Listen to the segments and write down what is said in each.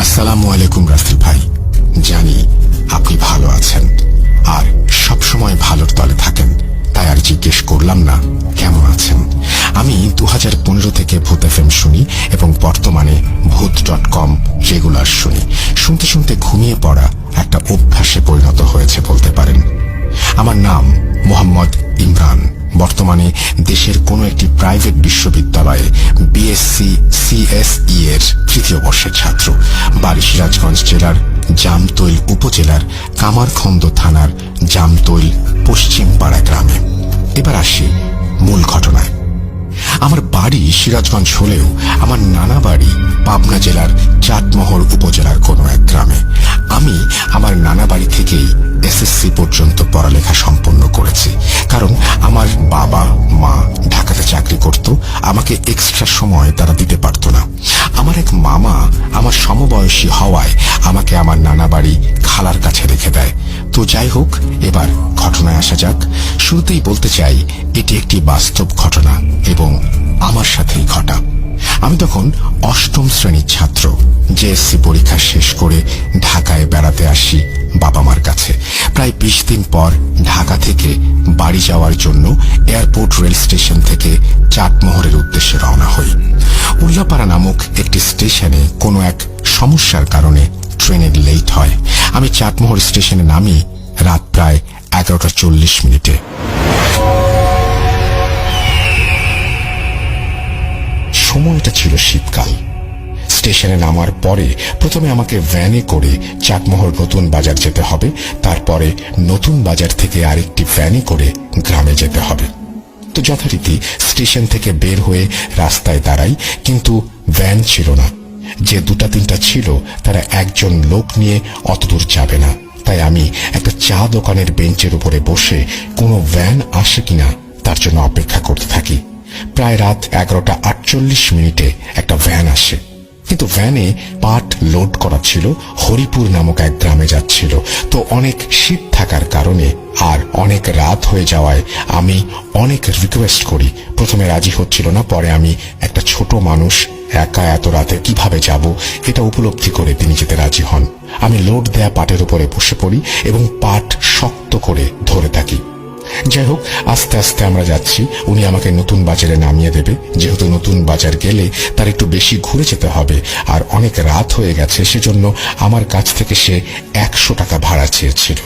আসসালামু আলাইকুম রাসেল ভাই। জানি আপনি ভালো আছেন। আর সব সময় ভালোর তলে থাকেন। তাই আর জিজ্ঞেস করলাম না, কেমন আছেন? আমি দু হাজার পনেরো থেকে ভূত এফ শুনি এবং বর্তমানে ভূত ডট কম রেগুলার শুনি। শুনতে শুনতে ঘুমিয়ে পড়া একটা অভ্যাসে পরিণত হয়েছে বলতে পারেন। আমার নাম মোহাম্মদ ইমরান। বর্তমানে দেশের কোনো একটি প্রাইভেট বিশ্ববিদ্যালয়ে বিএসসি সিএসই এর তৃতীয় বর্ষের ছাত্র। বাড়ি সিরাজগঞ্জ জেলার জামতৈল উপজেলার কামারখন্দ থানার জামতৈল পশ্চিমপাড়া গ্রামে। এবার আসি মূল ঘটনায়। আমার বাড়ি সিরাজগঞ্জ হলেও আমার নানা বাড়ি পাবনা জেলার চাটমোহর উপজেলার কোনো এক গ্রামে। আমি আমার নানা বাড়ি থেকেই এসএসসি পর্যন্ত পড়ালেখা সম্পন্ন আমাকে এক্সট্রা সময় তারা দিতে পারত না। আমার এক মামা আমার সমবয়সী হওয়ায় আমাকে আমার নানা বাড়ি খালার কাছে রেখে দেয়। তো যাই হোক, এবার ঘটনায় আসা যাক। শুরুতেই বলতে চাই, এটি একটি বাস্তব ঘটনা এবং আমার সাথেই ঘটা। আমি তখন অষ্টম শ্রেণির ছাত্র। জেএসসি পরীক্ষা শেষ করে ঢাকায় বেড়াতে আসি বাবা মার কাছে। প্রায় বিশ দিন পর ঢাকা থেকে বাড়ি যাওয়ার জন্য এয়ারপোর্ট রেল স্টেশন থেকে চাটমোহরের উদ্দেশ্যে রওনা হই। উল্লাপাড়া নামক একটি স্টেশনে কোনো এক সমস্যার কারণে ট্রেনের লেট হয়। আমি চাটমোহর স্টেশনে নামি রাত প্রায় এগারোটা চল্লিশ মিনিটে। সময়টা ছিল শীতকাল। স্টেশনে নামার পরে প্রথমে আমাকে ভ্যানে করে চাটমোহর নতুন বাজার যেতে হবে, তারপরে নতুন বাজার থেকে আরেকটি ভ্যানে করে গ্রামে যেতে হবে। তো যথারীতি স্টেশন থেকে বের হয়ে রাস্তায় দাঁড়াই, কিন্তু ভ্যান ছিল না। যে দুটা তিনটা ছিল, তারা একজন লোক নিয়ে অতদূর যাবে না। তাই আমি একটা চা দোকানের বেঞ্চের উপরে বসে কোনো ভ্যান আসে কিনা তার জন্য অপেক্ষা করতে থাকি। প্রায় রাত এগারোটা আটচল্লিশ মিনিটে একটা ভ্যান আসে। কিন্তু ভ্যানে পাট লোড করা ছিল, হরিপুর নামক এক গ্রামে যাচ্ছিল। তো অনেক শীত থাকার কারণে আর অনেক রাত হয়ে যাওয়ায় আমি অনেক রিকোয়েস্ট করি। প্রথমে রাজি হচ্ছিল না, পরে আমি একটা ছোট মানুষ একা এত রাতে কীভাবে যাব, এটা উপলব্ধি করে তিনি যেতে রাজি হন। আমি লোড দেয়া পাটের উপরে বসে পড়ি এবং পাট শক্ত করে ধরে থাকি। যাই হোক, আস্তে আস্তে আমরা যাচ্ছি। উনি আমাকে নতুন বাজারে নামিয়ে দেবে। যেহেতু নতুন বাজার গেলে তার একটু বেশি ঘুরে যেতে হবে। আর অনেক রাত হয়ে গেছে, সেজন্য আমার কাছ থেকে সে একশো টাকা ভাড়া চেয়েছিল।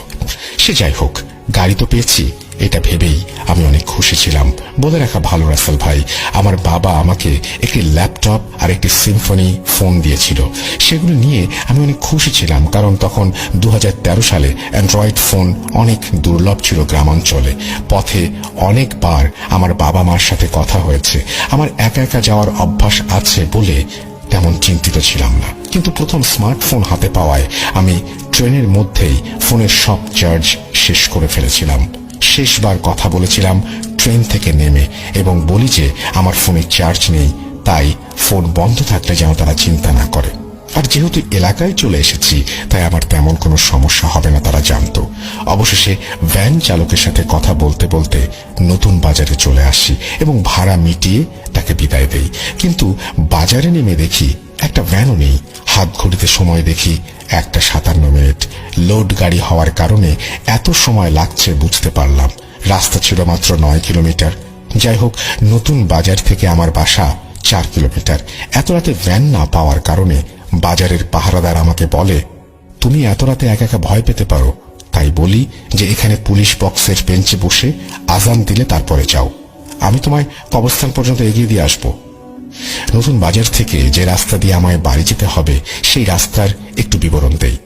সে যাই হোক, গাড়ি তো পেয়েছি। এটা ভেবেই আমি অনেক খুশি ছিলাম। বলে রাখা ভালো, রাসেল ভাই। আমার বাবা আমাকে একটি ল্যাপটপ আর একটি সিম্ফনি ফোন দিয়েছিল। সেগুলো নিয়ে আমি অনেক খুশি ছিলাম, কারণ তখন দু হাজার তেরো সালে অ্যান্ড্রয়েড ফোন অনেক দুর্লভ ছিল গ্রামাঞ্চলে। পথে অনেকবার আমার বাবা মার সাথে কথা হয়েছে। আমার একা একা যাওয়ার অভ্যাস আছে বলে তেমন চিন্তিত ছিলাম না। কিন্তু প্রথম স্মার্টফোন হাতে পাওয়ায় আমি ট্রেনের মধ্যেই ফোনের সব চার্জ শেষ করে ফেলেছিলাম। শেষবার কথা বলেছিলাম ট্রেন থেকে নেমে এবং বলি যে আমার ফোনে চার্জ নেই, তাই ফোন বন্ধ থাকলে যেন তারা চিন্তা না করে। আর যেহেতু এলাকায় চলে এসেছি, তাই আমার তেমন কোনো সমস্যা হবে না তারা জানতো। অবশেষে ভ্যান চালকের সাথে কথা বলতে বলতে নতুন বাজারে চলে আসি এবং ভাড়া মিটিয়ে তাকে বিদায় দেই। কিন্তু বাজারে নেমে দেখি একটা ভ্যানও নেই। হাত ঘড়িতে সময় দেখি একটা সাতান্ন মিনিট। লোড গাড়ি হওয়ার কারণে এত সময় লাগছে বুঝতে পারলাম। রাস্তা ছিল মাত্র নয় কিলোমিটার। যাই হোক, নতুন বাজার থেকে আমার বাসা চার কিলোমিটার। এত রাতে ভ্যান না পাওয়ার কারণে বাজারের পাহারাদার আমাকে বলে, তুমি এত রাতে একা একা ভয় পেতে পারো। তাই বলি যে এখানে পুলিশ বক্সের বেঞ্চে বসে আজান দিলে তারপরে যাও। আমি তোমায় কবরস্থান পর্যন্ত এগিয়ে দিয়ে আসব। নতুন বাজার থেকে যে রাস্তা দিয়ে আমায় বাড়ি যেতে হবে, সেই রাস্তার একটু বিবরণ দেই।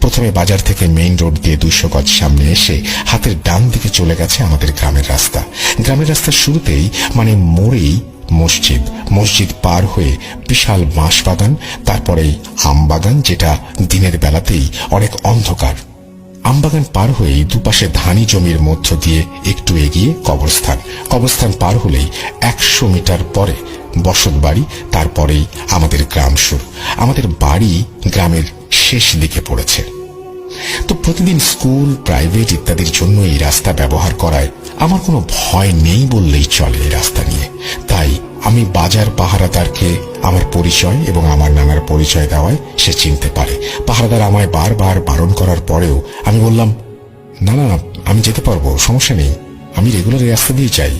প্রথমে বাজার থেকে মেইন রোড দিয়ে দুইশো গজ সামনে এসে হাতের ডান দিকে চলে গেছে আমাদের গ্রামের রাস্তা। গ্রামের রাস্তার শুরুতেই মানে মোড়েই মসজিদ। মসজিদ পার হয়ে বিশাল বাঁশ বাগান তারপরেই আম বাগান যেটা দিনের বেলাতেই অনেক অন্ধকার। আমবাগান পার হয়েই দুপাশে ধানি জমির মধ্য দিয়ে একটু এগিয়ে কবরস্থান। কবরস্থান পার হলেই একশো মিটার পরে বসত বাড়ি, তারপরেই আমাদের গ্রাম শুরু আমাদের বাড়ি গ্রামের শেষ দিকে পড়েছে। তো প্রতিদিন স্কুল, প্রাইভেট ইত্যাদির জন্য এই রাস্তা ব্যবহার করায় আমার কোনো ভয় নেই বললেই চলে এই রাস্তা নিয়ে। তাই আমি বাজার পাহারাদারকে আমার পরিচয় এবং আমার নানার পরিচয় দেওয়ায় সে চিনতে পারে। পাহারাদার আমায় বারবার বারণ করার পরেও আমি বললাম, না না আমি যেতে পারব, সমস্যা নেই, আমি রেগুলার এই রাস্তা দিয়ে যাই।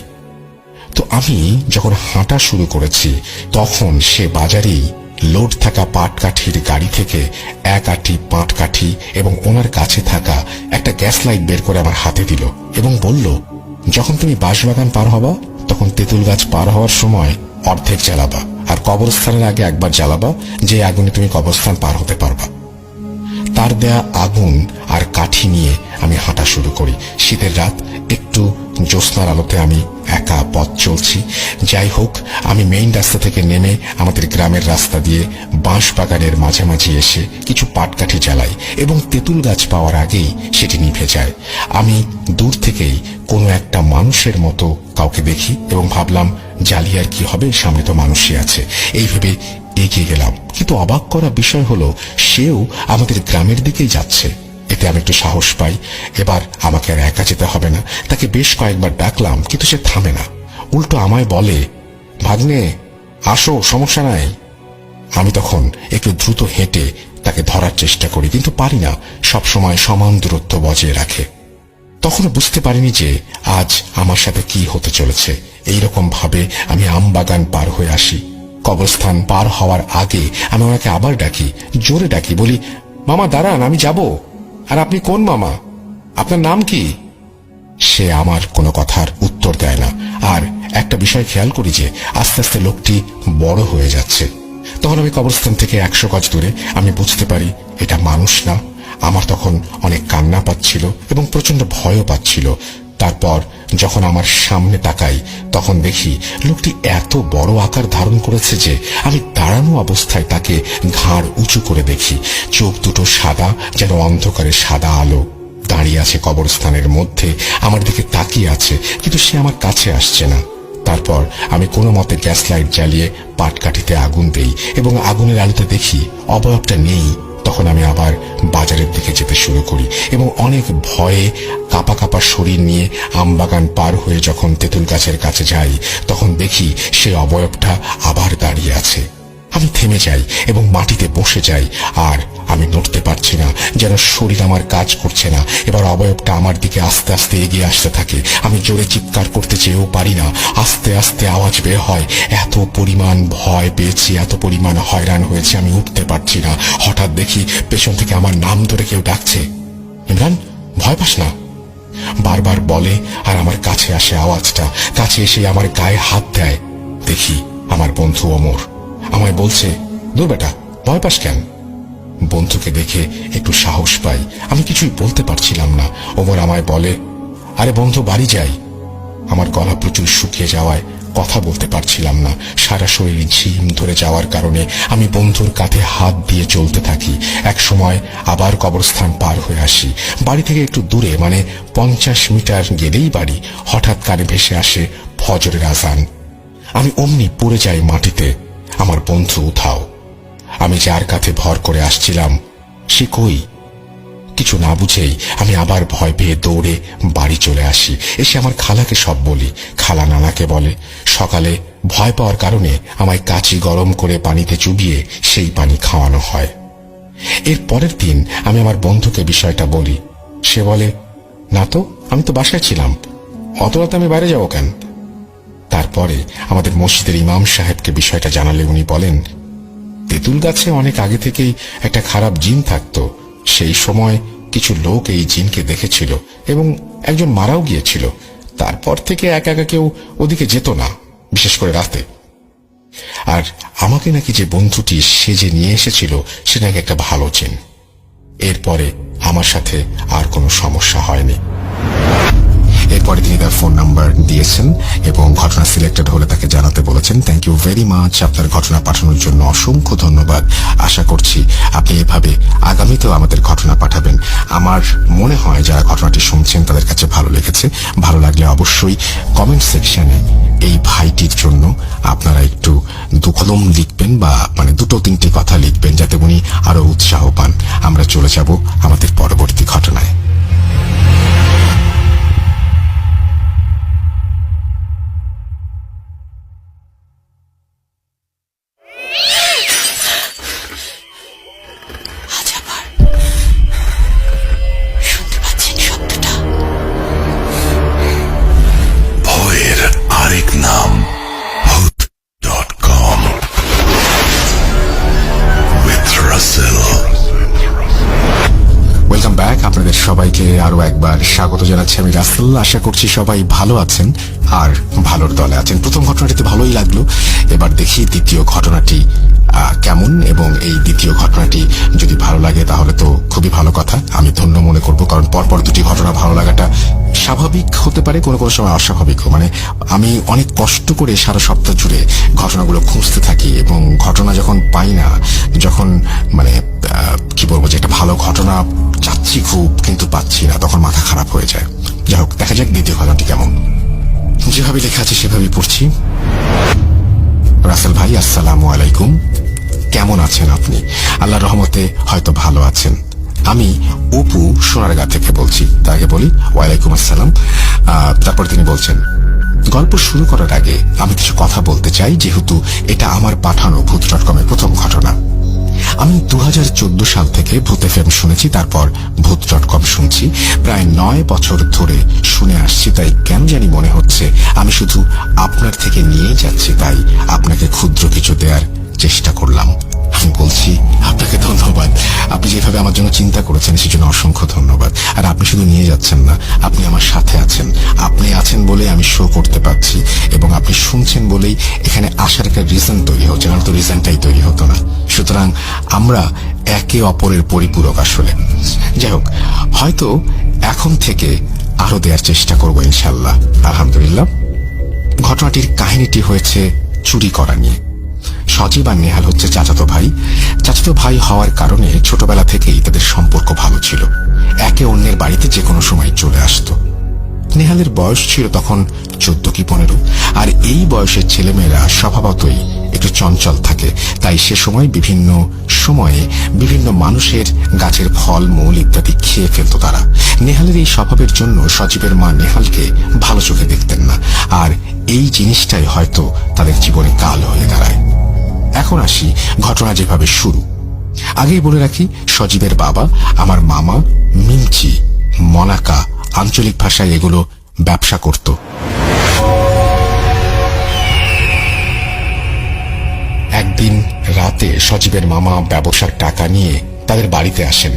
তো আমি যখন হাঁটা শুরু করেছি, তখন সে বাজারেই লোড থাকা পাটকাঠির গাড়ি থেকে এক আটি পাটকাঠি এবং ওনার কাছে থাকা একটা গ্যাস লাইট বের করে আমার হাতে দিল এবং বলল, যখন তুমি বাঁশবাগান পার হবা, তখন তেঁতুল গাছ পার হওয়ার সময় অর্ধেক জ্বালাবা আর কবরস্থানের আগে একবার জ্বালাবা যে আগুনে তুমি কবরস্থান পার হতে পারবা। তার দেয়া আগুন আর কাঠি নিয়ে আমি হাঁটা শুরু করি। শীতের রাত, একটু জ্যোৎস্নার আলোতে আমি একা পথ চলছি। যাই হোক, আমি মেইন রাস্তা থেকে নেমে আমাদের গ্রামের রাস্তা দিয়ে বাঁশ বাগানের মাঝামাঝি এসে কিছু পাটকাঠি জ্বালাই এবং তেঁতুল গাছ পাওয়ার আগেই সেটি নিভে যায়। আমি দূর থেকেই কোনো একটা মানুষের মতো কাউকে দেখি এবং ভাবলাম জ্বালিয়ে আর কি হবে? সামনে তো মানুষই আছে। এই ভেবে এগিয়ে গেলাম। কিন্তু অবাক করা বিষয় হলো, সেও আমাদের গ্রামের দিকেই যাচ্ছে। এতে আমি একটু সাহস পাই। এবার আমাকে আর একা যেতে হবে না। তাকে বেশ কয়েকবার ডাকলাম, কিন্তু সে থামে না। উল্টো আমায় বলে, ভাগ্নে, আসো, সমস্যা নাই। আমি তখন একটু দ্রুত হেঁটে তাকে ধরার চেষ্টা করি, কিন্তু পারি না। সবসময় সমান দূরত্ব বজায় রাখে। তখনও বুঝতে পারিনি যে আজ আমার সাথে কি হতে চলেছে। এইরকম ভাবে আমি আম বাগান পার হয়ে আসি। কবরস্থান পার হওয়ার আগে আমি ওনাকে আবার ডাকি, জোরে ডাকি, বলি, মামা, দাঁড়ান, আমি যাব। আর আপনি কোন মামা? আপনার নাম কি? সে আমার কোনো কথার উত্তর দেয় না। আর একটা বিষয় খেয়াল করি যে আস্তে আস্তে লোকটি বড় হয়ে যাচ্ছে। তখন আমি কবরস্থান থেকে একশো গজ দূরে, আমি বুঝতে পারি এটা মানুষ না। আমার তখন অনেক কান্না পাচ্ছিল এবং প্রচণ্ড ভয়ও পাচ্ছিল। তারপর যখন আমার সামনে তাকাই, তখন দেখি লোকটি এত বড় আকার ধারণ করেছে যে আমি দাঁড়ানো অবস্থায় তাকে ঘাড় উঁচু করে দেখি। চোখ দুটো সাদা, যেন অন্ধকারে সাদা আলো। দাঁড়িয়ে আছে কবরস্থানের মধ্যে, আমার দিকে তাকিয়ে আছে, কিন্তু সে আমার কাছে আসছে না। তারপর আমি কোনো মতে গ্যাস লাইট জ্বালিয়ে পাটকাঠিতে আগুন দেই এবং আগুনের আলোতে দেখি অবয়বটা নেই। তখন আমি আবার বাজারের দিকে যেতে শুরু করি এবং অনেক ভয়ে কাপা কাপা শরীর নিয়ে আমবাগান পার হয়ে যখন তেঁতুল গাছের কাছে যাই, তখন দেখি সে অবয়বটা আবার দাঁড়িয়ে আছে। আমি থেমে যাই এবং মাটিতে বসে যাই, আর আমি নড়তে পারছি না, যেন শরীর আমার কাজ করছে না। এবার অবয়বটা আমার দিকে আস্তে আস্তে এগিয়ে আসতে থাকে। আমি জোরে চিৎকার করতে চেয়েও পারি না। আস্তে আস্তে আওয়াজ বের হয়, এত পরিমাণ ভয় পেয়েছি, এত পরিমাণ হয়রান হয়েছে, আমি উঠতে পারছি না। হঠাৎ দেখি পেছন থেকে আমার নাম ধরে কেউ ডাকছে। ইমরান, ভয় পাস না। বারবার বলে, আর আমার কাছে আসে আওয়াজটা। কাছে এসে আমার গায়ে হাত দেয়। দেখি, আমার বন্ধু অমর। আমায় বলছে, দূর বেটা, ভয় পাস কেন? বন্ধুকে দেখে একটু সাহস পাই। আমি কিছুই বলতে পারছিলাম না। ওমর আমায় বলে, আরে বন্ধু, বাড়ি যাই। আমার গলা প্রচুর শুকিয়ে যাওয়ায় কথা বলতে পারছিলাম না। সারা শরীর ঝিম ধরে যাওয়ার কারণে আমি বন্ধুর কাঁধে হাত দিয়ে চলতে থাকি। এক সময় আবার কবরস্থান পার হয়ে আসি। বাড়ি থেকে একটু দূরে মানে পঞ্চাশ মিটার গেলেই বাড়ি। হঠাৎ কানে ভেসে আসে ফজরের আজান। আমি অমনি পড়ে যাই মাটিতে। আমার বন্ধু উঠাও আমি যার কাছে ভর করে আসছিলাম, সে কই? কিছু না বুঝেই আমি আবার ভয় পেয়ে দৌড়ে বাড়ি চলে আসি। এসে আমার খালাকে সব বলি। খালা নানাকে বলে, সকালে ভয় পাওয়ার কারণে আমায় কাচি গরম করে পানিতে চুবিয়ে সেই পানি খাওয়ানো হয়। এর পরের দিন আমি আমার বন্ধুকে বিষয়টা বলি। সে বলে, না তো, আমি তো বাসায় ছিলাম। অত রাতে আমি বাইরে যাব কেন? তারপরে আমাদের মসজিদের ইমাম সাহেবকে বিষয়টা জানালে উনি বলেন, তেঁতুল গাছে অনেক আগে থেকেই একটা খারাপ জিন থাকতো। সেই সময় কিছু লোক এই জিনকে দেখেছিল এবং একজন মারাও গিয়েছিল। তারপর থেকে একা একা কেউ ওদিকে যেত না, বিশেষ করে রাতে। আর আমাকে নাকি যে বন্ধুটি সেজে নিয়ে এসেছিল, সে নাকি একটা ভালো চিন এরপরে আমার সাথে আর কোনো সমস্যা হয়নি। এরপরে তিনি তার ফোন নাম্বার দিয়েছেন এবং ঘটনা সিলেক্টেড হলে তাকে জানাতে বলেছেন। থ্যাংক ইউ ভেরি মাচ আপনার ঘটনা পাঠানোর জন্য অসংখ্য ধন্যবাদ। আশা করছি আপনি এভাবে আগামীতেও আমাদের ঘটনা পাঠাবেন। আমার মনে হয় যারা ঘটনাটি শুনছেন, তাদের কাছে ভালো লেগেছে। ভালো লাগলে অবশ্যই কমেন্ট সেকশনে এই ভাইটির জন্য আপনারা একটু দুকলম লিখবেন বা মানে দুটো তিনটি কথা লিখবেন যাতে উনি আরও উৎসাহ পান। আমরা চলে যাব আমাদের পরবর্তী ঘটনায়। আমি রাসেল, আশা করছি সবাই ভালো আছেন আর ভালোর দলে আছেন। প্রথম ঘটনাটিতে ভালোই লাগল। এবার দেখি দ্বিতীয় ঘটনাটি কেমন এবং এই দ্বিতীয় ঘটনাটি যদি ভালো লাগে তাহলে তো খুবই ভালো কথা। আমি ধন্য মনে করব কারণ পরপর দুটি ঘটনা ভালো লাগাটা স্বাভাবিক হতে পারে, কোনো কোনো সময় অস্বাভাবিক। মানে আমি অনেক কষ্ট করে সারা সপ্তাহ জুড়ে ঘটনাগুলো খুঁজতে থাকি এবং ঘটনা যখন পাই না, যখন মানে কি বলব যে একটা ভালো ঘটনা চাচ্ছি খুব কিন্তু পাচ্ছি না, তখন মাথা খারাপ হয়ে যায়। যাই হোক, দেখা যাক দ্বিতীয় ঘটনাটি কেমন। যেভাবে লেখা আছে সেভাবেই পড়ছি। রাসেল ভাই, আসসালামু আলাইকুম। কেমন আছেন আপনি? আল্লাহর রহমতে হয়তো ভালো আছেন। আমি অপু সোনারগা থেকে বলছি। তাকে বলি, ওয়ালাইকুম আসসালাম। তারপর তিনি বলছেন, গল্প শুরু করার আগে আমি কিছু কথা বলতে চাই, যেহেতু এটা আমার পাঠানো ভূত ডট কমের প্রথম ঘটনা। আমি দুহাজার চোদ্দ সাল থেকে ভূত এফ শুনেছি, তারপর ভূত ডট কম শুনছি। প্রায় নয় বছর ধরে শুনে আসছি, তাই কেন জানি মনে হচ্ছে আমি শুধু আপনার থেকে নিয়ে যাচ্ছি, তাই আপনাকে ক্ষুদ্র কিছু দেওয়ার চেষ্টা করলাম। আমি বলছি, আপনাকে ধন্যবাদ। আপনি যেভাবে আমার জন্য চিন্তা করেছেন সেজন্য অসংখ্য ধন্যবাদ। আর আপনি শুধু নিয়ে যাচ্ছেন না, আপনি আমার সাথে আছেন। আপনি আছেন বলে আমি শো করতে পারছি, এবং আপনি শুনছেন বলেই আসার একটা রিজন তৈরি হচ্ছে না তো রিজনটাই তৈরি হতো না। সুতরাং আমরা একে অপরের পরিপূরক আসলে। যাই হোক, হয়তো এখন থেকে আরও দেওয়ার চেষ্টা করব ইনশাল্লাহ আলহামদুলিল্লাহ। ঘটনাটির কাহিনীটি হয়েছে চুরি করা নিয়ে। সজীব আর নেহাল হচ্ছে চাচাতো ভাই। চাচাতো ভাই হওয়ার কারণে ছোটবেলা থেকেই তাদের সম্পর্ক ভালো ছিল। একে অন্যের বাড়িতে যে কোনো সময় চলে আসতো। নেহালের বয়স ছিল তখন চোদ্দ কি পনেরো। আর এই বয়সের ছেলেমেয়েরা স্বভাবতই একটু চঞ্চল থাকে। তাই সে সময় বিভিন্ন সময়ে বিভিন্ন মানুষের গাছের ফল, মূল ইত্যাদি খেয়ে ফেলত তারা। নেহালের এই স্বভাবের জন্য সজীবের মা নেহালকে ভালো চোখে দেখতেন না। আর এই জিনিসটাই হয়তো তাদের জীবনে কাল হয়ে দাঁড়ায়। এখন আসি ঘটনা যেভাবে শুরু। আগেই বলে রাখি, সজীবের বাবা, আমার মামা মনাকা আঞ্চলিক ভাষায় এগুলো ব্যবসা করত। একদিন রাতে সজীবের মামা ব্যবসার টাকা নিয়ে তাদের বাড়িতে আসেন।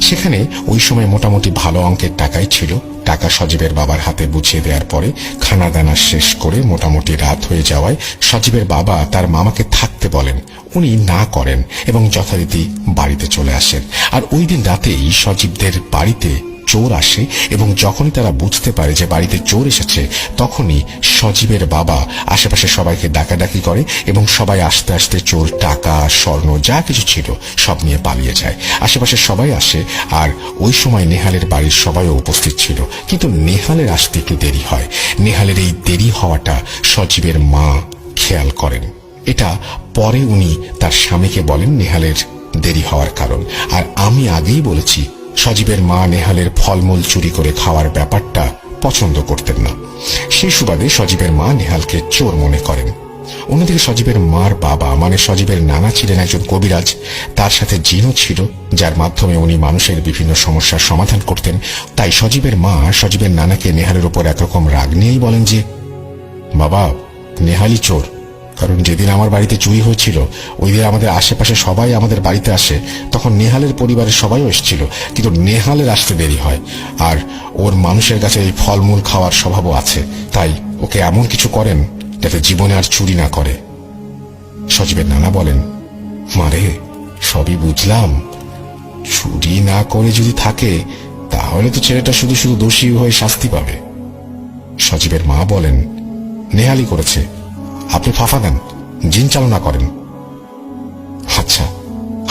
সেখানে ওই সময় মোটামুটি ভালো অঙ্কের টাকাই ছিল। টাকা সজীবের বাবার হাতে বুঝিয়ে দেওয়ার পরে খানা দানা শেষ করে মোটামুটি রাত হয়ে যাওয়ায় সজীবের বাবা তার মামাকে থাকতে বলেন। উনি না করেন এবং যথারীতি বাড়িতে চলে আসেন। আর ওই দিন রাতেই সজীবদের বাড়িতে চোর আসে এবং যখনই তারা বুঝতে পারে যে বাড়িতে চোর এসেছে, তখনই সজীবের বাবা আশেপাশে সবাইকে ডাকাডাকি করে এবং সবাই আস্তে আস্তে চোর, টাকা, স্বর্ণ, যা কিছু ছিল সব নিয়ে পালিয়ে যায়। আশেপাশে সবাই আসে আর ওই সময় নেহালের বাড়ির সবাইও উপস্থিত ছিল। কিন্তু নেহালের আসতে একটু দেরি হয়। নেহালের এই দেরি হওয়াটা সজীবের মা খেয়াল করেন। এটা পরে উনি তার স্বামীকে বলেন নেহালের দেরি হওয়ার কারণ। আর আমি আগেই বলেছি সজীবের মা নেহালের ফলমূল চুরি করে খাওয়ার ব্যাপারটা পছন্দ করতেন না। সেই সুবাদে সজীবের মা নেহালকে চোর মনে করেন। অন্যদিকে সজীবের মার বাবা মানে সজীবের নানা ছিলেন একজন কবিরাজ, তার সাথে জিনও ছিল, যার মাধ্যমে উনি মানুষের বিভিন্ন সমস্যার সমাধান করতেন। তাই সজীবের মা সজীবের নানাকে নেহালের উপর একরকম রাগ নিয়েই বলেন যে, বাবা নেহালি চোর। কারণ যেদিন আমার বাড়িতে চুরি হয়েছিল, ওই দিন আমাদের আশেপাশে সবাই আমাদের বাড়িতে আসে। তখন নেহালের পরিবারের সবাইও এসেছিল, কিন্তু নেহালের আসতে দেরি হয়। আর ওর মানুষের কাছে এই ফলমূল খাওয়ার স্বভাবও আছে। তাই ওকে এমন কিছু করেন যাতে জীবনে আর চুরি না করে। সজীবের নানা বলেন মারে সবই বুঝলাম। চুরি না করে যদি থাকে, তাহলে তো ছেলেটা শুধু শুধু দোষী হয়ে শাস্তি পাবে। সজীবের মা বলেন নেহালি করেছে। আপনি ফাঁফা দেন, জিন চালনা করেন। আচ্ছা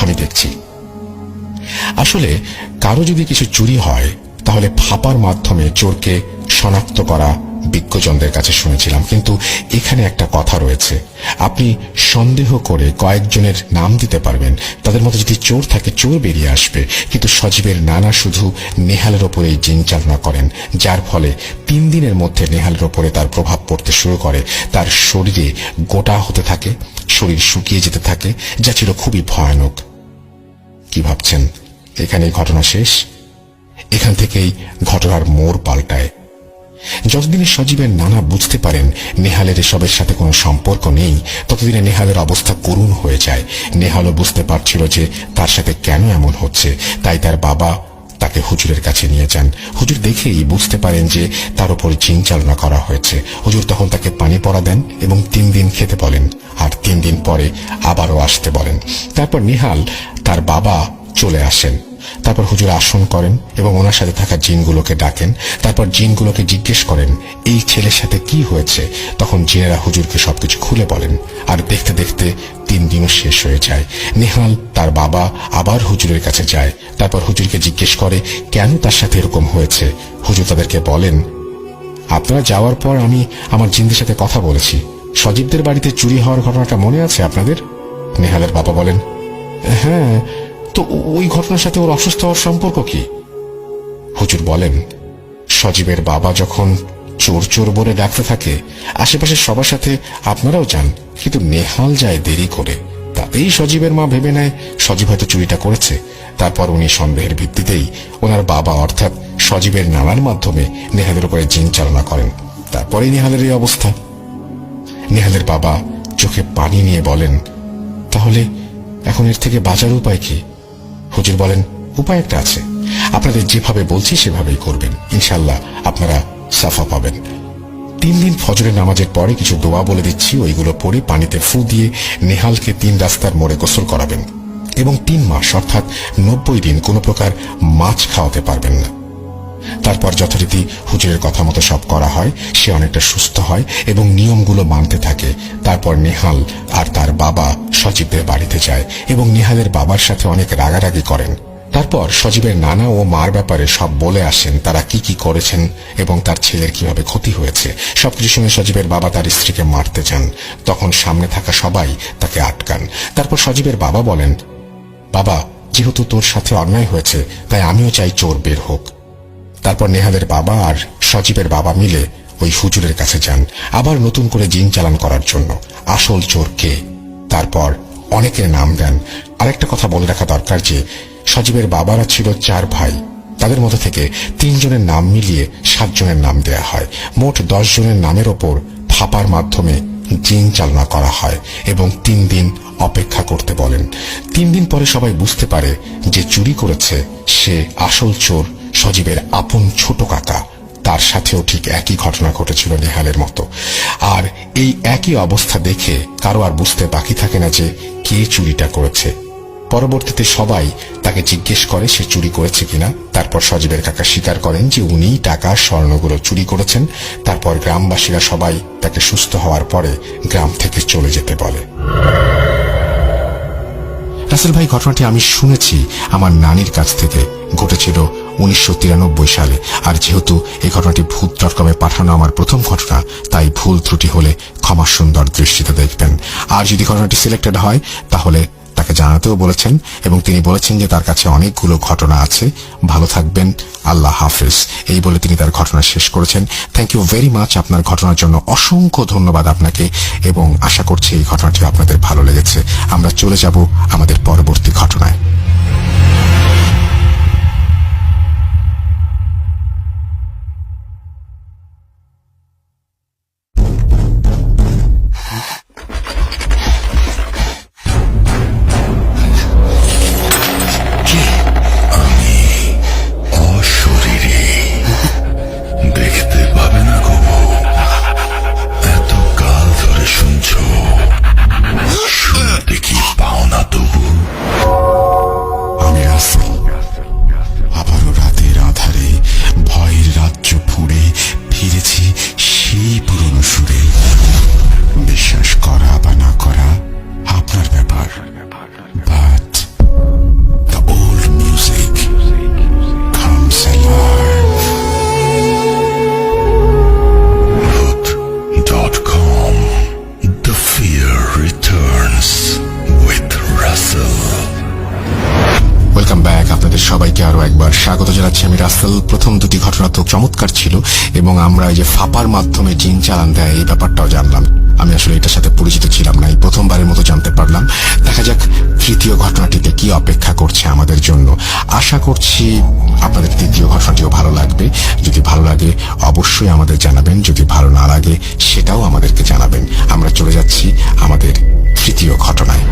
আমি দেখছি। আসলে, কারও যদি কিছু চুরি হয়, তাহলে ফাঁপার মাধ্যমে চোরকে শনাক্ত করা বিজ্ঞজনদের কাছে শুনেছিলাম, কিন্তু এখানে একটা কথা রয়েছে। আপনি সন্দেহ করে কয়েকজনের নাম দিতে পারবেন। তাদের মধ্যে যদি চোর থাকে, চোর বেরিয়ে আসবে। কিন্তু সজীবের নানা শুধু নেহালের ওপরেই জিন চালনা করেন, যার ফলে তিন দিনের মধ্যে নেহালের ওপরে তার প্রভাব পড়তে শুরু করে। তার শরীরে গোটা হতে থাকে, শরীর শুকিয়ে যেতে থাকে, যা ছিল খুবই ভয়ানক। কি ভাবছেন? এখানেই ঘটনা শেষ? এখান থেকেই ঘটনার মোড় পাল্টায়। যতদিনে সজীবের নানা বুঝতে পারেন নেহালের এসবের সাথে কোনো সম্পর্ক নেই, ততদিনে নেহালের অবস্থা করুণ হয়ে যায়। নেহালও বুঝতে পারছিল যে তার সাথে কেন এমন হচ্ছে। তাই তার বাবা তাকে হুজুরের কাছে নিয়ে যান। হুজুর দেখেই বুঝতে পারেন যে তার উপর জিন চালনা করা হয়েছে। হুজুর তখন তাকে পানি পড়া দেন এবং তিন দিন খেতে বলেন, আর তিন দিন পরে আবারও আসতে বলেন। তারপর নিহাল তার বাবা চলে আসেন। তারপর হুজুর আসন করেন এবং ওনার সাথে থাকা জিনগুলোকে ডাকেন। তারপর জিনগুলোকে জিজ্ঞেস করেন, এই ছেলের সাথে কি হয়েছে? তখন জিনেরা হুজুরকে সবকিছু খুলে বলেন। আর দেখতে দেখতে তিন দিনও শেষ হয়ে যায়। নেহাল তার বাবা আবার হুজুরের কাছে যায়। তারপর হুজুরকে জিজ্ঞেস করে, কেন তার সাথে এরকম হয়েছে? হুজুর তাদেরকে বলেন, আপনারা যাওয়ার পর আমি আমার জিনদের সাথে কথা বলেছি। সজীবদের বাড়িতে চুরি হওয়ার ঘটনাটা মনে আছে আপনাদের? নেহালের বাবা বলেন হ্যাঁ তো ওই ঘটনার সাথে ওর অসুস্থ হওয়ার সম্পর্ক কি? হুজুর বলেন, সজীবের বাবা যখন চোর চোর বলে ডাকতে থাকে, আশেপাশের সবার সাথে আপনারাও যান, কিন্তু নেহাল যায় দেরি করে। তাতেই সজীবের মা ভেবে নেয়, সজীব হয়তো চুরিটা করেছে। তারপর উনি সন্দেহের ভিত্তিতেই ওনার বাবা অর্থাৎ সজীবের নানার মাধ্যমে নেহালের উপরে জিন চালনা করেন। তারপরেই নেহালের এই অবস্থা। নেহালের বাবা চোখে পানি নিয়ে বলেন, তাহলে এখন এর থেকে বাঁচার উপায় কি? হুজুর বলেন, উপায় একটা আছে। আপনাদের যেভাবে বলছি সেভাবেই করবেন। ইনশাল্লাহ আপনারা সাফা পাবেন। তিন দিন ফজরের নামাজের পরে কিছু দোয়া বলে দিচ্ছি, ওইগুলো পরে পানিতে ফু দিয়ে নেহালকে তিন রাস্তার মোড়ে গোসল করাবেন। এবং তিন মাস, অর্থাৎ নব্বই দিন কোনো প্রকার মাছ খাওয়াতে পারবেন না। তারপর যথারীতি হুজুরের কথা মতো সব করা হয়, সে অনেকটা সুস্থ হয় এবং নিয়মগুলো মানতে থাকে। তারপর নেহাল আর তার বাবা সজীবদের বাড়িতে যায় এবং নেহালের বাবার সাথে অনেক রাগারাগি করেন। তারপর সজীবের নানা ও মার ব্যাপারে সব বলে আসেন, তারা কি কি করেছেন এবং তার ছেলের কীভাবে ক্ষতি হয়েছে, সবকিছু শুনে সজীবের বাবা তার স্ত্রীকে মারতে চান তখন সামনে থাকা সবাই তাকে আটকান। তারপর সজীবের বাবা বলেন, বাবা, যেহেতু তোর সাথে অন্যায় হয়েছে, তাই আমিও চাই চোর বের হোক। তারপর নেহালের বাবা আর সজীবের বাবা মিলে ওই হুজুরের কাছে যান, আবার নতুন করে জিন চালান করার জন্য। আসল চোর কে? তারপর অনেকের নাম দেন। আরেকটা কথা বলে রাখা দরকার যে, সজীবের বাবারা ছিল চার ভাই। তাদের মধ্যে থেকে তিনজনের নাম মিলিয়ে সাতজনের নাম দেয়া হয়। মোট দশ জনের নামের ওপর ফাপার মাধ্যমে জিন চালনা করা হয় এবং তিন দিন অপেক্ষা করতে বলেন। তিন দিন পরে সবাই বুঝতে পারে যে চুরি করেছে সে আসল চোর সজীবের আপন ছোট কাকা। তার সাথেও ঠিক একই ঘটনা ঘটেছিল নেহালের মতো। আর এই একই অবস্থা দেখে কারও আর বুঝতে বাকি থাকে না যে কে চুরিটা করেছে। পরবর্তীতে সবাই তাকে জিজ্ঞেস করে সে চুরি করেছে কিনা। তারপর সজীবের কাকা স্বীকার করেন যে উনি টাকা, স্বর্ণগুলো চুরি করেছেন। তারপর গ্রামবাসীরা সবাই তাকে সুস্থ হওয়ার পরে গ্রাম থেকে চলে যেতে বলে। রাসেল ভাই, ঘটনাটি আমি শুনেছি। আমার নানির কাছ থেকে ঘটেছিল উনিশশো তিরানব্বই সালে। আর যেহেতু এই ঘটনাটি ভূত ডট কমে পাঠানো আমার প্রথম ঘটনা, তাই ভুল ত্রুটি হলে ক্ষমা সুন্দর দৃষ্টিতে দেখবেন। আর যদি ঘটনাটি সিলেক্টেড হয়, তাহলে তাকে জানাতেও বলেছেন এবং তিনি বলেছেন যে তার কাছে অনেকগুলো ঘটনা আছে। ভালো থাকবেন, আল্লাহ হাফেজ। এই বলে তিনি তার ঘটনা শেষ করেছেন। থ্যাংক ইউ ভেরি মাচ আপনার ঘটনার জন্য অসংখ্য ধন্যবাদ আপনাকে এবং আশা করছি এই ঘটনাটি আপনাদের ভালো লেগেছে। আমরা চলে যাব আমাদের পরবর্তী ঘটনায়। সবাইকে আরও একবার স্বাগত জানাচ্ছি। আমি রাসেল। প্রথম দুটি ঘটনা তো চমৎকার ছিল এবং আমরা এই যে ফাপার মাধ্যমে জিন চালান দেয়, এই ব্যাপারটাও জানলাম। আমি আসলে এটার সাথে পরিচিত ছিলাম না, এই প্রথমবারের মতো জানতে পারলাম। দেখা যাক তৃতীয় ঘটনাটিতে কি অপেক্ষা করছে আমাদের জন্য। আশা করছি আপনাদের তৃতীয় ঘটনাটিও ভালো লাগবে। যদি ভালো লাগে, অবশ্যই আমাদের জানাবেন। যদি ভালো না লাগে, সেটাও আমাদেরকে জানাবেন। আমরা চলে যাচ্ছি আমাদের তৃতীয় ঘটনায়।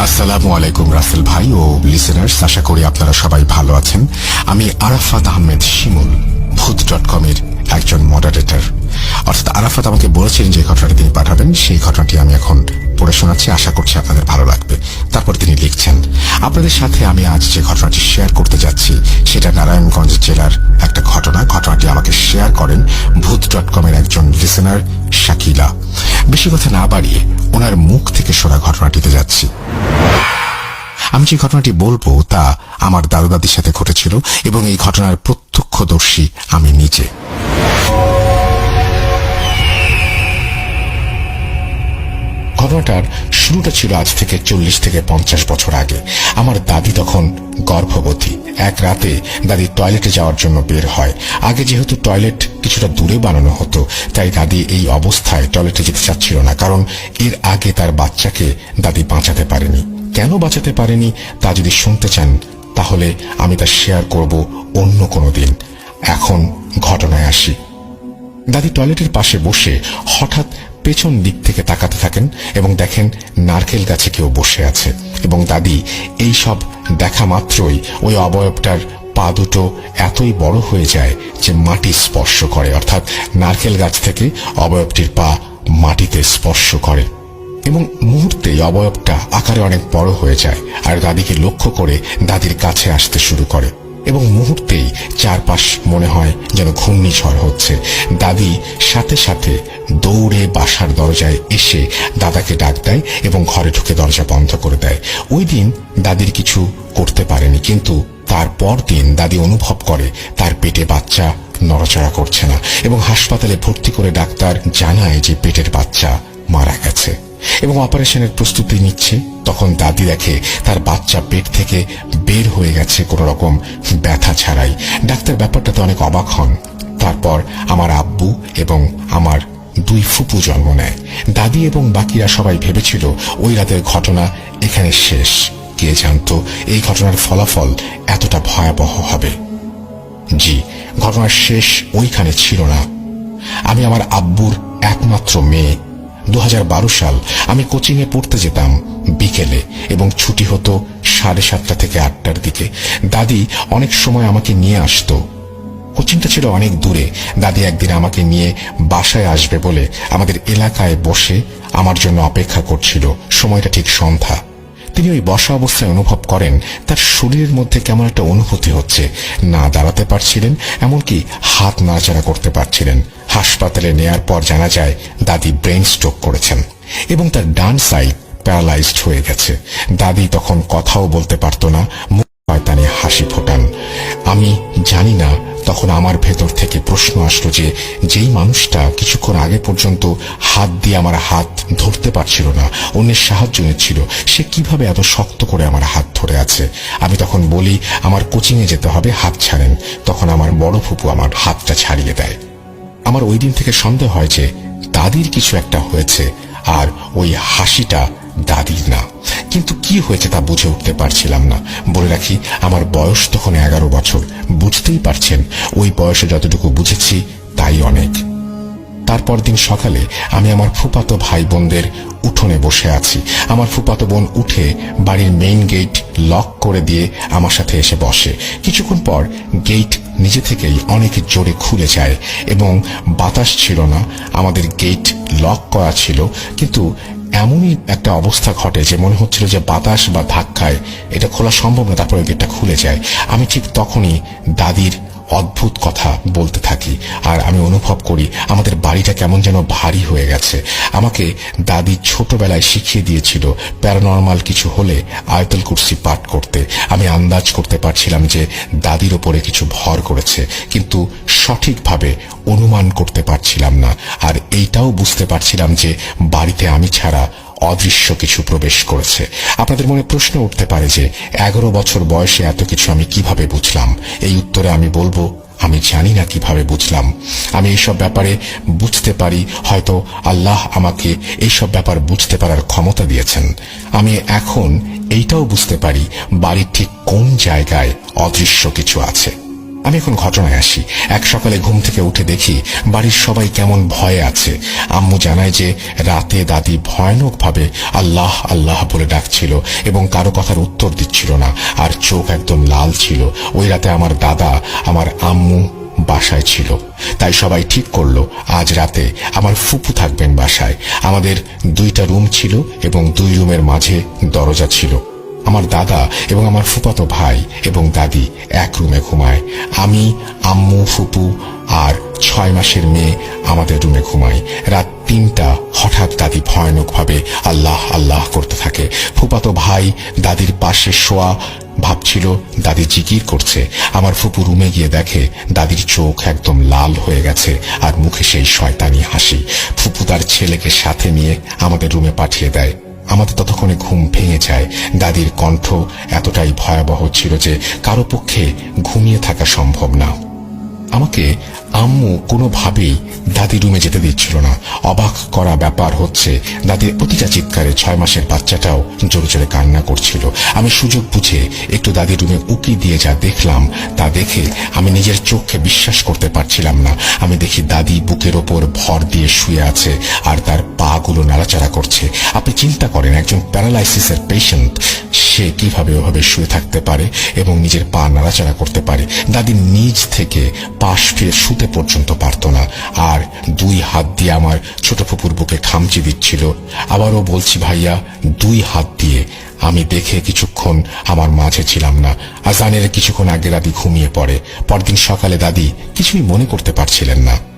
আসসালামু আলাইকুম, রাসেল ভাই ও লিসেনার্স আশা করি আপনারা সবাই ভালো আছেন। আমি আরাফাত আহমেদ শিমুল ভূত ডট কমের একজন মডারেটর অর্থাৎ আরাফাত আমাকে বলেছেন যে ঘটনাটি তিনি পাঠাবেন, সেই ঘটনাটি আমি এখন পড়ে শোনাচ্ছি, আশা করছি আপনাদের ভালো লাগবে। তারপর তিনি লিখছেন, আপনাদের সাথে আমি আজ যে ঘটনাটি শেয়ার করতে যাচ্ছি, সেটা নারায়ণগঞ্জ জেলার একটা ঘটনা। ঘটনাটি আমাকে শেয়ার করেন ভূত ডট কমের একজন লিসেনার শাকিলা। বেশি কথা না বাড়িয়ে ওনার মুখ থেকে সরা ঘটনাটিতে যাচ্ছি। আমি যে ঘটনাটি বলব তা আমার দাদু দাদির সাথে ঘটেছিল এবং এই ঘটনার প্রত্যক্ষদর্শী আমি নিজে। ঘটনাটার শুরুটা ছিল আজ থেকে চল্লিশ থেকে পঞ্চাশ বছর আগে। আমার দাদি তখন গর্ভবতী। এক রাতে দাদি টয়লেটে যাওয়ার জন্য বের হয়। আগে যেহেতু টয়লেট কিছুটা দূরে বানানো হতো, তাই দাদি এই অবস্থায় টয়লেটে যেতে চাচ্ছিল না, কারণ এর আগে তার বাচ্চাকে দাদি বাঁচাতে পারেনি। কেন বাঁচাতে পারেনি, তা যদি শুনতে চান, তাহলে আমি তা শেয়ার করব অন্য কোনো দিন। এখন ঘটনায় আসি। দাদি টয়লেটের পাশে বসে হঠাৎ পেছন দিক থেকে তাকাতে থাকেন এবং দেখেন নারকেল গাছে কেউ বসে আছে এবং দাদি, এই সব দেখা মাত্রই ওই অবয়বটার পা দুটো এতই বড় হয়ে যায় যে মাটি স্পর্শ করে, অর্থাৎ নারকেল গাছ থেকে অবয়বটির পা মাটিতে স্পর্শ করে। এবং মুহূর্তেই অবয়বটা আকারে অনেক বড় হয়ে যায়, আর দাদিকে লক্ষ্য করে দাদির কাছে আসতে শুরু করে। এবং মুহূর্তেই চারপাশ মনে হয় যেন ঘূর্ণিঝড় হচ্ছে। দাদি সাথে সাথে দৌড়ে বাসার দরজায় এসে দাদাকে ডাক দেয় এবং ঘরে ঢুকে দরজা বন্ধ করে দেয়। ওই দিন দাদির কিছু করতে পারেনি, কিন্তু তারপর দিন দাদি অনুভব করে তার পেটে বাচ্চা নড়াচড়া করছে না এবং হাসপাতালে ভর্তি করে ডাক্তার জানায় যে পেটের বাচ্চা মারা গেছে। এবং অপারেশনের প্রস্তুতি নিচ্ছে, তখন দাদি দেখে তার বাচ্চা পেট থেকে বের হয়ে গেছে কোনো রকম ব্যথা ছাড়াই। ডাক্তার ব্যাপারটাতে অনেক অবাক হন। তারপর আমার আব্বু এবং আমার দুই ফুপু জন্ম নেয়। দাদি এবং বাকিরা সবাই ভেবেছিল ওই রাতের ঘটনা এখানে শেষ। কে জানতো এই ঘটনার ফলাফল এতটা ভয়াবহ হবে? জি, ঘটনার শেষ ওইখানে ছিল না। আমি আমার আব্বুর একমাত্র মেয়ে দু হাজার বারো সাল আমি কোচিংয়ে পড়তে যেতাম বিকেলে এবং ছুটি হতো সাড়ে সাতটা থেকে আটটার দিকে। দাদি অনেক সময় আমাকে নিয়ে আসতো। কোচিংটা ছিল অনেক দূরে। দাদি একদিন আমাকে নিয়ে বাসায় আসবে বলে আমাদের এলাকায় বসে আমার জন্য অপেক্ষা করছিল। সময়টা ঠিক সন্ধ্যা। তিনি ওই বসা অবস্থায় অনুভব করেন, তার শরীরের মধ্যে কেমন একটা অনুভূতি হচ্ছে। না দাঁড়াতে পারছিলেন, এমনকি হাত নাড়াচাড়া করতে পারছিলেন। হাসপাতালে নেয়ার পর জানা যায়, দাদি ব্রেন স্ট্রোক করেছেন এবং তার ডান সাইড প্যারালাইজড হয়ে গেছে। দাদি তখন কথাও বলতে পারত না শয়তানে হাসি ফোটান। আমি জানি না, তখন আমার ভেতর থেকে প্রশ্ন আসলো যে, যেই মানুষটা কিছুক্ষণ আগে পর্যন্ত হাত দিয়ে আমার হাত ধরতে পারছিল না, অন্যের সাহায্য নিচ্ছিল, সে কীভাবে এত শক্ত করে আমার হাত ধরে আছে? আমি তখন বলি, আমার কোচিংয়ে যেতে হবে, হাত ছাড়েন। তখন আমার বড় ফুপু আমার হাতটা ছাড়িয়ে দেয়। আমার ওই দিন থেকে সন্দেহ হয় যে, তাদের কিছু একটা হয়েছে, আর ওই হাসিটা দাদির না। কিন্তু কি হয়েছে তা বুঝে উঠতে পারছিলাম না। বলে রাখি, আমার বয়স তখন এগারো বছর। বুঝতেই পারছেন, ওই বয়সে যতটুকু বুঝেছি, তাই অনেক। তারপর দিন সকালে আমি আমার ফুপাতো ভাই বোনদের উঠোনে বসে আছি। আমার ফুপাতো বোন উঠে বাড়ির মেইন গেট লক করে দিয়ে আমার সাথে এসে বসে। কিছুক্ষণ পর গেট নিজে থেকেই অনেক জোরে খুলে যায় এবং বাতাস ছিল না। আমাদের গেট লক করা ছিল, কিন্তু এমনই একটা অবস্থা ঘটে যে মনে হচ্ছিল যে বাতাস বা ধাক্কায় এটা খোলা সম্ভব না, তারপরে গেটটা খুলে যায়। আমি ঠিক তখনই দাদির অদ্ভুত কথা বলতে থাকি। আর আমি অনুভব করি আমাদের বাড়িটা কেমন যেন ভারী হয়ে গেছে। আমাকে দাদি ছোটবেলায় শিখিয়ে দিয়েছিল প্যারানর্মাল কিছু হলে আয়তল কুর্সি পাঠ করতে। আমি আন্দাজ করতে পারছিলাম যে দাদির ওপরে কিছু ভর করেছে, কিন্তু সঠিকভাবে অনুমান করতে পারছিলাম না। আর এইটাও বুঝতে পারছিলাম যে বাড়িতে আমি ছাড়া অদৃশ্য কিছু প্রবেশ করেছে। আপনাদের মনে প্রশ্ন উঠতে পারে যে, এগারো বছর বয়সে এত কিছু আমি কীভাবে বুঝলাম? এই উত্তরে আমি বলব, আমি জানি না কীভাবে বুঝলাম। আমি এইসব ব্যাপারে বুঝতে পারি, হয়তো আল্লাহ আমাকে এইসব ব্যাপার বুঝতে পারার ক্ষমতা দিয়েছেন। আমি এখন এইটাও বুঝতে পারি, বাড়ির ঠিক কোন জায়গায় অদৃশ্য কিছু আছে। আমি এখন ঘটনায় আসি। এক সকালে ঘুম থেকে উঠে দেখি বাড়ির সবাই কেমন ভয়ে আছে। আম্মু জানায় যে রাতে দাদি ভয়ানকভাবে আল্লাহ আল্লাহ বলে ডাকছিল এবং কারও কথার উত্তর দিচ্ছিল না। আর চোখ একদম লাল ছিল। ওই রাতে আমার দাদা, আমার আম্মু বাসায় ছিল। তাই সবাই ঠিক করল, আজ রাতে আমার ফুপু থাকবেন বাসায়। আমাদের দুইটা রুম ছিল এবং দুই রুমের মাঝে দরজা ছিল। আমার দাদা এবং আমার ফুপাতো ভাই এবং দাদি এক রুমে ঘুমায়। আমি, আম্মু, ফুপু আর ছয় মাসের মেয়ে আমাদের রুমে ঘুমাই। রাত তিনটা হঠাৎ দাদি ভয়ানকভাবে আল্লাহ আল্লাহ করতে থাকে। ফুপাতো ভাই দাদির পাশে শোয়া ভাবছিল, দাদি জিকির করছে। আমার ফুপু রুমে গিয়ে দেখে দাদির চোখ একদম লাল হয়ে গেছে আর মুখে সেই শয়তানি হাসি। ফুপু তার ছেলেকে সাথে নিয়ে আমাদের রুমে পাঠিয়ে দেয়। আমাদের ততক্ষণে ঘুম ভেঙে যায়। দাদির কণ্ঠ এতটাই ভয়াবহ ছিল যে কারও পক্ষে ঘুমিয়ে থাকা সম্ভব না। আমাকে আম্মু কোনোভাবেই দাদি রুমে যেতে দিচ্ছিল না। অবাক করা ব্যাপার হচ্ছে, দাদির প্রতিটা চিৎকারে ছয় মাসের বাচ্চাটাও জোরে জোরে কান্না করছিল। আমি সুযোগ বুঝে একটু দাদির রুমে উকি দিয়ে যা দেখলাম, তা দেখে আমি নিজের চোখকে বিশ্বাস করতে পারছিলাম না। আমি দেখি দাদি বুকের ওপর ভর দিয়ে শুয়ে আছে আর তার পাগুলো নাড়াচাড়া করছে। আপনি চিন্তা করেন, একজন প্যারালাইসিসের পেশেন্ট সে কীভাবে ওভাবে শুয়ে থাকতে পারে এবং নিজের পা নাড়াচাড়া করতে পারে? দাদি নিজ থেকে পাশ ফিরে শুতে পর্যন্ত পারত না। আর দুই হাত দিয়ে আমার ছোট ফুপুর বুকে খামচি দিচ্ছিল। আবারও বলছি, ভাইয়া, দুই হাত দিয়ে আমি দেখে কিছুক্ষণ আমার মাঝে ছিলাম না। আজানের কিছুক্ষণ আগে দাদি ঘুমিয়ে পড়ে। পরদিন সকালে দাদি কিছুই মনে করতে পারছিলেন না।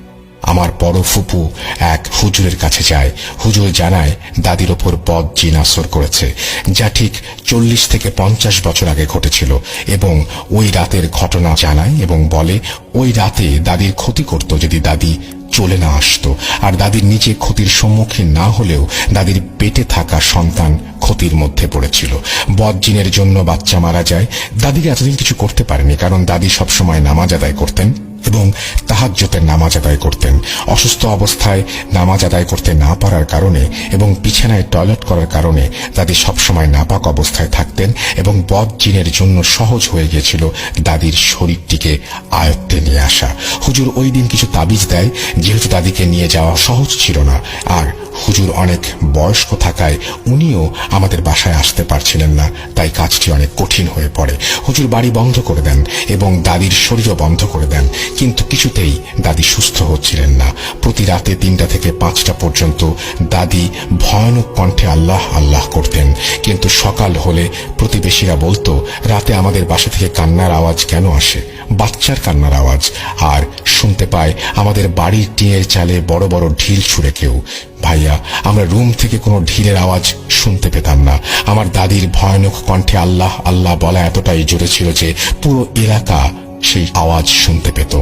আমার বড় ফুপু এক হুজুরের কাছে যায়। হুজুর জানায়, দাদির ওপর বদ জিন আসর করেছে, যা ঠিক চল্লিশ থেকে পঞ্চাশ বছর আগে ঘটেছিল এবং ওই রাতের ঘটনা জানায় এবং বলে, ওই রাতে দাদির ক্ষতি করত যদি দাদি চলে না আসতো। আর দাদির নিচে ক্ষতির সম্মুখীন না হলেও দাদির পেটে থাকা সন্তান ক্ষতির মধ্যে পড়েছিল। বদ জিনের জন্য বাচ্চা মারা যায়। দাদিকে এতদিন কিছু করতে পারেনি, কারণ দাদি সবসময় নামাজ আদায় করতেন। এবং তাহাজ্জতের নামাজ আদায় করতেন। অসুস্থ অবস্থায় নামাজ আদায় করতে না পারার কারণে এবং বিছানায় টয়লেট করার কারণে দাদি সবসময় নাপাক অবস্থায় থাকতেন এবং বদ জিনের জন্য সহজ হয়ে গিয়েছিল দাদির শরীরটিকে আয়ত্তে নিয়ে আসা। হুজুর ওই দিন কিছু তাবিজ দেয়, যেহেতু দাদিকে নিয়ে যাওয়া সহজ ছিল না। আর হুজুর অনেক বয়স্ক থাকায় উনিও আমাদের বাসায় আসতে পারছিলেন না, তাই কাজটি অনেক কঠিন হয়ে পড়ে। হুজুর বাড়ি বন্ধ করে দেন এবং দাদির শরীরও বন্ধ করে দেন। কিন্তু কিছুতেই দাদি সুস্থ হচ্ছিলেন না। প্রতি রাতে তিনটা থেকে পাঁচটা পর্যন্ত দাদি ভয়ানক কণ্ঠে আল্লাহ আল্লাহ করতেন। কিন্তু সকাল হলে প্রতিবেশীরা বলতো, রাতে আমাদের বাসা থেকে কান্নার আওয়াজ কেন আসে? বাচ্চার কান্নার আওয়াজ। আর শুনতে পায়, আমাদের বাড়ির টিনের চালে বড় বড় ঢিল ছুঁড়ে কেউ। ভাইয়া, আমরা রুম থেকে কোনো ঢিলের আওয়াজ শুনতে পেতাম না। আমার দাদির ভয়ানক কণ্ঠে আল্লাহ আল্লাহ বলা এতটাই জোরে ছিল যে পুরো এলাকা সেই আওয়াজ শুনতে পেত।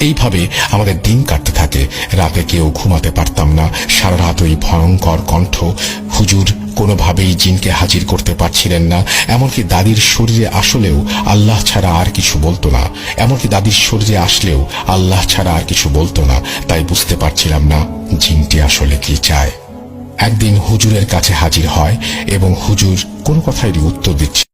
এইভাবে আমাদের দিন কাটতে থাকে। রাতে কেউ ঘুমাতে পারতাম না। সারা রাত ওই ভয়ঙ্কর কণ্ঠ। হুজুর, কোনোভাবেই জিনকে হাজির করতে পারছিলেন না। এমনকি দাদির শরীরে আসলেও আল্লাহ ছাড়া আর কিছু বলতো না। এমনকি দাদির শরীরে আসলেও আল্লাহ ছাড়া আর কিছু বলতো না। তাই বুঝতে পারছিলাম না জিনটি আসলে কি চায়। একদিন হুজুরের কাছে হাজির হয় এবং হুজুর কোনো কথারই উত্তর দিচ্ছে